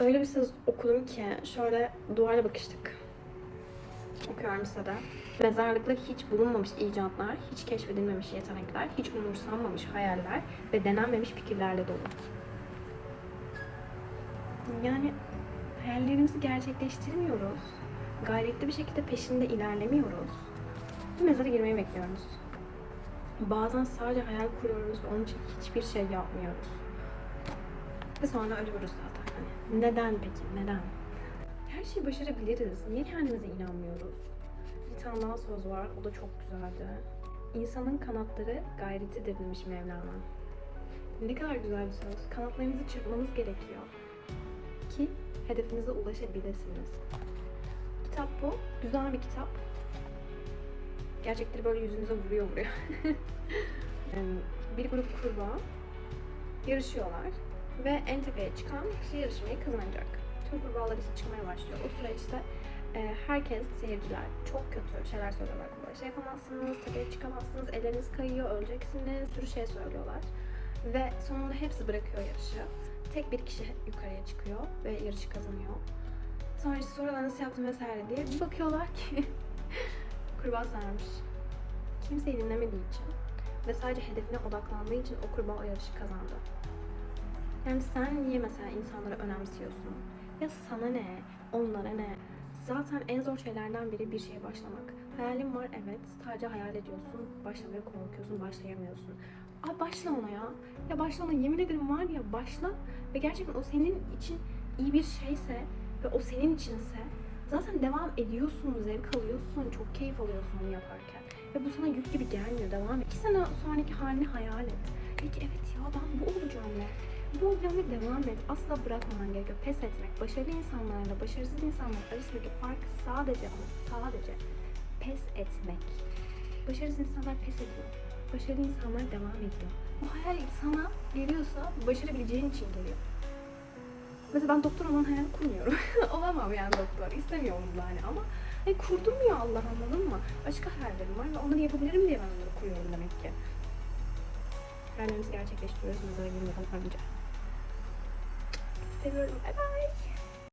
Öyle bir söz okudum ki şöyle duvarla bakıştık. Okuyorum size de. Mezarlıklar hiç bulunmamış icatlar, hiç keşfedilmemiş yetenekler, hiç umursanmamış hayaller ve denenmemiş fikirlerle dolu. Yani hayallerimizi gerçekleştirmiyoruz. Gayretli bir şekilde peşinde ilerlemiyoruz. Bir mezara girmeyi bekliyoruz. Bazen sadece hayal kuruyoruz ve onun için hiçbir şey yapmıyoruz. Ve sonra ölüyoruz zaten. Hani neden peki? Neden? Her şeyi başarabiliriz. Niye kendimize inanmıyoruz? Bir tane daha söz var. O da çok güzeldi. İnsanın kanatları gayretidir demiş Mevlana. Ne kadar güzel bir söz. Kanatlarınızı çırpmanız gerekiyor. Ki hedefinize ulaşabilirsiniz. Kitap bu. Güzel bir kitap. Gerçekleri böyle yüzünüze vuruyor vuruyor. Bir grup kurbağa yarışıyorlar ve en tepeye çıkan kişi yarışmayı kazanacak. Tüm kurbağalar işte çıkmaya başlıyor. O süreçte e, herkes, seyirciler çok kötü şeyler söylüyorlar kurbağaya. Şey yapamazsınız, tepeye çıkamazsınız, elleriniz kayıyor, öleceksiniz, sürü şey söylüyorlar. Ve sonunda hepsi bırakıyor yarışı. Tek bir kişi yukarıya çıkıyor ve yarışı kazanıyor. Sonra işte sorular nasıl yaptın vesaire diye bir bakıyorlar ki kurbağa sarmış. Kimseyi dinlemediği için ve sadece hedefine odaklandığı için o kurbağa o yarışı kazandı. Yani sen niye mesela insanları önemsiyorsun? Ya sana ne? Onlara ne? Zaten en zor şeylerden biri bir şeye başlamak. Hayalin var evet. Sadece hayal ediyorsun. Başlamaya korkuyorsun. Başlayamıyorsun. Aa başla ona ya. Ya başla ona. Yemin ederim var ya başla. Ve gerçekten o senin için iyi bir şeyse ve o senin içinse zaten devam ediyorsun, zevk alıyorsun, çok keyif alıyorsun onu yaparken. Ve bu sana yük gibi gelmiyor, devam et. İki sene sonraki halini hayal et. De ki evet ya ben bu olacağım ya. Bu ve devam et. Asla bırakmaman gerekiyor. Pes etmek. Başarılı insanlarla başarısız insanlar arasındaki fark sadece ama sadece pes etmek. Başarısız insanlar pes ediyor. Başarılı insanlar devam ediyor. Bu hayal sana geliyorsa başarabileceğin için geliyor. Mesela ben doktor olmanın hayal kurmuyorum. Olamam yani doktor. İstemiyorum yani ama hani kurdum ya Allah anladın mı? Başka hayallerim var ve onları yapabilirim diye ben onları kuruyorum demek ki. Hayallerimizi gerçekleştiriyoruz mezara girmeden önce. 这拜拜